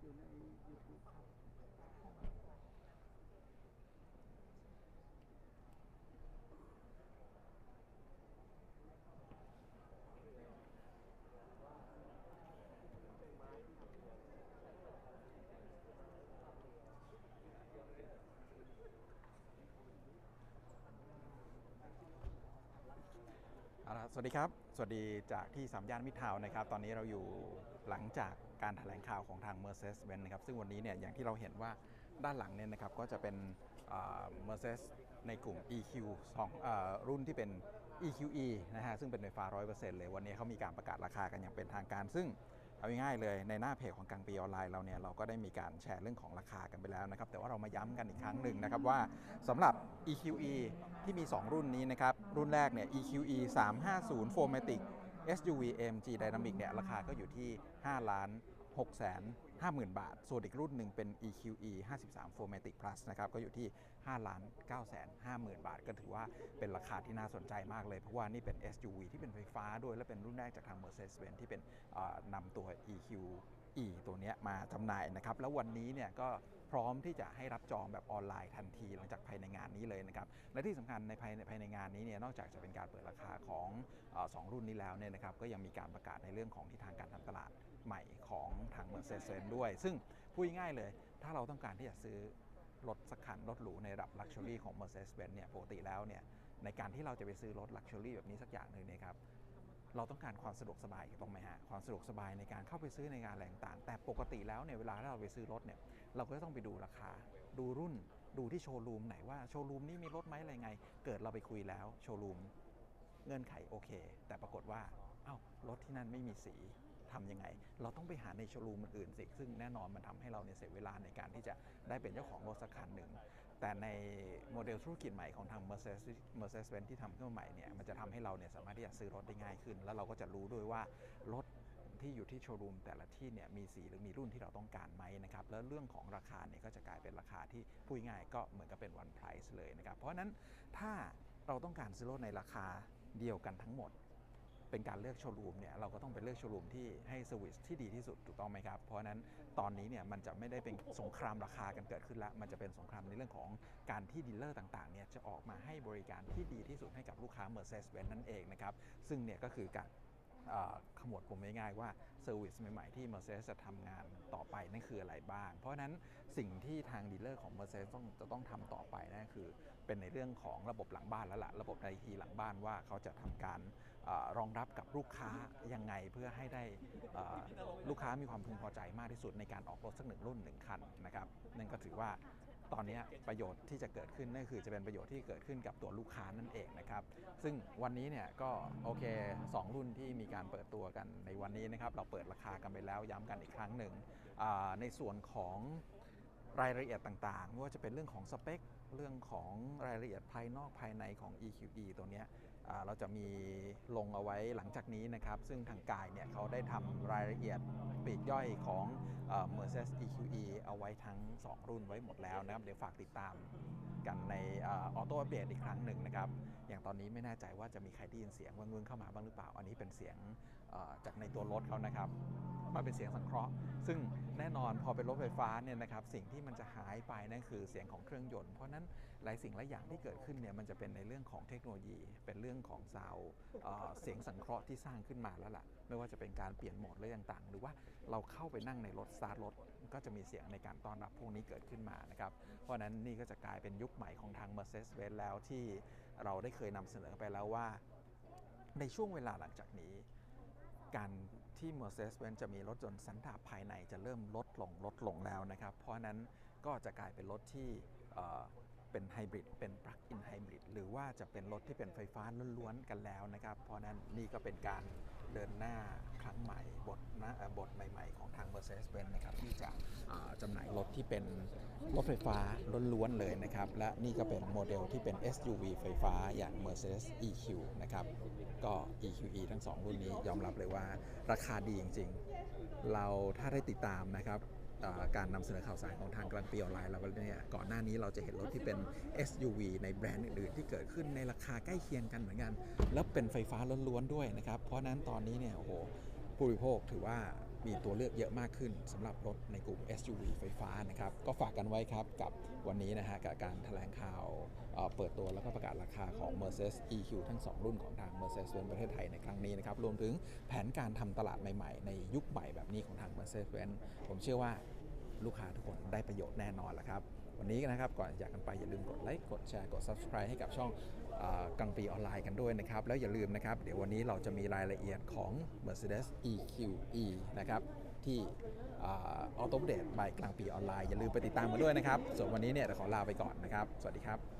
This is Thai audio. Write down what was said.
อยู่ในยูทูบครับ สวัสดีครับ สวัสดีจากที่สามย่านมิตรทาวน์นะครับ ตอนนี้เราอยู่หลังจากการแถลงข่าวของทาง Mercedes-Benz นะครับ ซึ่งวันนี้เนี่ยอย่างที่เราเห็นว่าด้านหลังเนี่ยนะครับก็จะเป็นเมอ Mercedes ในกลุ่ม EQ 2เอ่อรุ่นที่เป็น EQE นะฮะซึ่งเป็นไฟฟ้า 100%เลยวันนี้เขามีการประกาศราคากันอย่างเป็นทางการ ซึ่ง เอาง่ายๆเลยในหน้าเพจของกังปีออนไลน์เราเนี่ยเราก็ได้มีการแชร์เรื่องของราคากันไปแล้วนะครับแต่ว่าเรามาย้ำกันอีกครั้งหนึ่งนะครับว่าสำหรับ EQE ที่มี 2 รุ่นนี้นะครับรุ่นแรกเนี่ย EQE 350 4matic SUV AMG Dynamic เนี่ยราคาก็อยู่ที่ 5 ล้าน6แสน 50,000 บาท ส่วนอีกรุ่นหนึ่งเป็น EQE 53 4matic Plus นะครับก็อยู่ที่5ล้าน9แสน50,000 บาท ก็ถือว่าเป็นราคาที่น่าสนใจมากเลย เพราะว่านี่เป็น SUV ที่เป็นไฟฟ้าด้วย และเป็นรุ่นแรกจากทาง Mercedes-Benz ที่เป็นนำตัว EQE ตัวนี้มาจำหน่ายนะครับ แล้ววันนี้เนี่ยก็ พร้อมที่จะให้รับจองแบบออนไลน์ทันทีหลังจากภายในงานนี้เลยนะครับและที่สำคัญในภายในภายในงานนี้เนี่ยนอกจากจะเป็นการเปิดราคาของอสองรุ่นนี้แล้วเนี่ยนะครับก็ยังมีการประกาศในเรื่องของทิศทางการทำตลาดใหม่ของทาง Mercedes-Benz ด้วย ซึ่งพูดง่ายเลย ถ้าเราต้องการที่จะซื้อรถสักคันรถหรูในระดับ Luxury ของ Mercedes-Benz เนี่ยปกติแล้วเนี่ยในการที่เราจะไปซื้อรถ Luxury แบบนี้สักอย่างหนึ่งเนี่ยครับ เราต้องการความสะดวกสบายถูกต้องไหมฮะความสะดวกสบายในการเข้าไปซื้อในงานอะไรต่าง แต่ปกติแล้วเนี่ยเวลาที่เราไปซื้อรถเนี่ยเราก็ต้องไปดูราคา ดูรุ่นดูที่โชว์รูมไหนว่าโชว์รูมนี้มีรถไหมอะไรไง เกิดเราไปคุยแล้วโชว์รูมเงื่อนไขโอเค แต่ปรากฏว่าเอ้ารถที่นั่นไม่มีสี ทำยังไง เราต้องไปหาในโชว์รูมอื่นสิซึ่งแน่นอนมันทำให้เราเนี่ยเสียเวลาในการที่จะได้เป็นเจ้าของรถสักคันหนึ่ง แต่ในโมเดลธุรกิจใหม่ของทาง Mercedes Mercedes-Benz ที่ทำขึ้นมาใหม่เนี่ยมันจะทำให้เราเนี่ยสามารถที่จะซื้อรถได้ง่ายขึ้น แล้วเราก็จะรู้ด้วยว่ารถที่อยู่ที่โชว์รูมแต่ละที่เนี่ยมีสีหรือมีรุ่นที่เราต้องการไหมนะครับแล้วเรื่องของราคาเนี่ยก็จะกลายเป็นราคาที่พูดง่ายก็เหมือนกับเป็น one price เลยนะครับเพราะฉะนั้นถ้าเราต้องการซื้อรถในราคาเดียวกันทั้งหมด เป็นการเลือกโชว์รูมเนี่ยเราก็ต้องไปเลือกโชว์รูมที่ให้เซอร์วิสที่ดีที่สุดถูกต้องไหมครับ เพราะฉะนั้นตอนนี้เนี่ยมันจะไม่ได้เป็นสงครามราคากันเกิดขึ้นแล้วมันจะเป็นสงครามในเรื่องของการที่ดีลเลอร์ต่างๆเนี่ยจะออกมาให้บริการที่ดีที่สุดให้กับลูกค้า Mercedes-Benz นั่นเองนะครับซึ่งเนี่ยก็คือการขมวดผมง่ายๆว่าเซอร์วิสใหม่ๆที่ Mercedes จะทำงานต่อไปนั่นคืออะไรบ้าง เพราะฉะนั้นสิ่งที่ทางดีลเลอร์ของ Mercedes ต้องจะต้องทำต่อไปนั่นคือ เป็นในเรื่องของระบบหลังบ้านแล้วล่ะ ระบบไอทีหลังบ้านว่าเขาจะทำการ รองรับกับลูกค้ายังไงเพื่อให้ได้ลูกค้ามีความพึงพอใจมากที่สุดในการออกรถสักหนึ่งรุ่นหนึ่งคันนะครับนั่นก็ถือว่าตอนนี้ประโยชน์ที่จะเกิดขึ้นนั่นคือจะเป็นประโยชน์ที่เกิดขึ้นกับตัวลูกค้านั่นเองนะครับ ซึ่งวันนี้เนี่ยก็โอเค 2 รุ่นที่มีการเปิดตัวกันในวันนี้นะครับ เราเปิดราคากันไปแล้วย้ำกันอีกครั้งหนึ่งในส่วนของ รายละเอียดต่างๆไม่ว่าจะเป็นเรื่องของสเปค เรื่องของรายละเอียดภายนอกภายในของ EQE ตัวนี้เราจะมีลงเอาไว้หลังจากนี้นะครับ ซึ่งทางกายเนี่ยเขาได้ทำรายละเอียดปลีกย่อยของ Mercedes EQE เอาไว้ทั้ง 2 รุ่นไว้หมดแล้วนะครับ เดี๋ยวฝากติดตามกันในออโต้อัปเดตอีกครั้งหนึ่งนะครับ อย่างตอนนี้ไม่แน่ใจว่าจะมีใครได้ยินเสียงวึงๆเข้ามาบ้างหรือเปล่า อันนี้เป็นเสียงจากในตัวรถเขานะครับมันเป็นเสียงสังเคราะห์ ซึ่งแน่นอนพอเป็นรถไฟฟ้าเนี่ยนะครับสิ่งที่มันจะหายไปนั่นคือเสียงของเครื่องยนต์ เพราะนั้นหลายสิ่งหลายอย่างที่เกิดขึ้นเนี่ยมันจะเป็นในเรื่องของเทคโนโลยี เป็นเรื่องของซาวเอ่อเสียงสังเคราะห์ที่สร้างขึ้นมาแล้วล่ะ ไม่ว่าจะเป็นการเปลี่ยนโหมดอะไรต่างๆ หรือว่าเราเข้าไปนั่งในรถสตาร์ทรถ ก็จะมีเสียงในการต้อนรับพวกนี้เกิดขึ้นมานะครับ เพราะฉะนั้นนี่ก็จะกลายเป็นยุคใหม่ของทาง Mercedes-Benz แล้วที่เราได้เคยนำเสนอไปแล้วว่า ในช่วงเวลาหลังจากนี้ การที่ Mercedes-Benz จะมีรถยนต์สันดาปภายในจะเริ่มลดลงลดลงแล้วนะครับ เพราะฉะนั้นก็จะกลายเป็นรถที่ เป็นไฮบริดเป็นปลั๊กอินไฮบริดหรือว่าจะเป็นรถที่เป็นไฟฟ้าล้วนๆกันแล้วนะครับ เพราะนั้นนี่ก็เป็นการเดินหน้าครั้งใหม่บทนะบทใหม่ ๆ ของทาง Mercedes-Benz นะครับที่จะจำหน่ายรถที่เป็นรถไฟฟ้าล้วนๆเลยนะครับ และนี่ก็เป็นโมเดลที่เป็น SUV ไฟฟ้าอย่าง Mercedes EQ นะครับก็ EQE ทั้ง 2 รุ่นนี้ยอมรับเลยว่าราคาดีจริง ๆ เราถ้าได้ติดตามนะครับ การนำเสนอข่าวสารของทางกลางปีออนไลน์เราเนี่ยก่อนหน้านี้เราจะเห็นรถที่เป็น SUV ในแบรนด์อื่นๆ ที่เกิดขึ้นในราคาใกล้เคียงกันเหมือนกัน แล้วเป็นไฟฟ้าล้วนๆด้วยนะครับ เพราะนั้นตอนนี้เนี่ยโอ้โหผู้บริโภคถือว่า มีตัวเลือกเยอะมากขึ้นสำหรับรถในกลุ่ม SUV ไฟฟ้านะครับ ก็ฝากกันไว้ครับกับวันนี้นะฮะกับการแถลงข่าวเอ่อเปิดตัวแล้วก็ประกาศราคาของ Mercedes EQ ทั้ง 2 รุ่นของทาง Mercedes-Benz ประเทศไทยในครั้งนี้นะครับ รวมถึงแผนการทำตลาดใหม่ๆ ในยุคใหม่แบบนี้ของทาง Mercedes-Benz ผมเชื่อว่าลูกค้าทุกคนได้ประโยชน์แน่นอนแหละครับ วันนี้นะครับก่อนจากกันไปอย่าลืมกดไลค์กดแชร์กด Subscribe ให้กับช่องอกลางปีออนไลน์กันด้วยนะครับ แล้วอย่าลืมนะครับ เดี๋ยววันนี้เราจะมีรายละเอียดของ Mercedes EQE นะครับที่ออโต้เดตใบกลางปีออนไลน์อย่าลืมไปติดตามกันด้วยนะครับ ส่วนวันนี้เนี่ยเดี๋ยวขอลาไปก่อนนะครับ สวัสดีครับ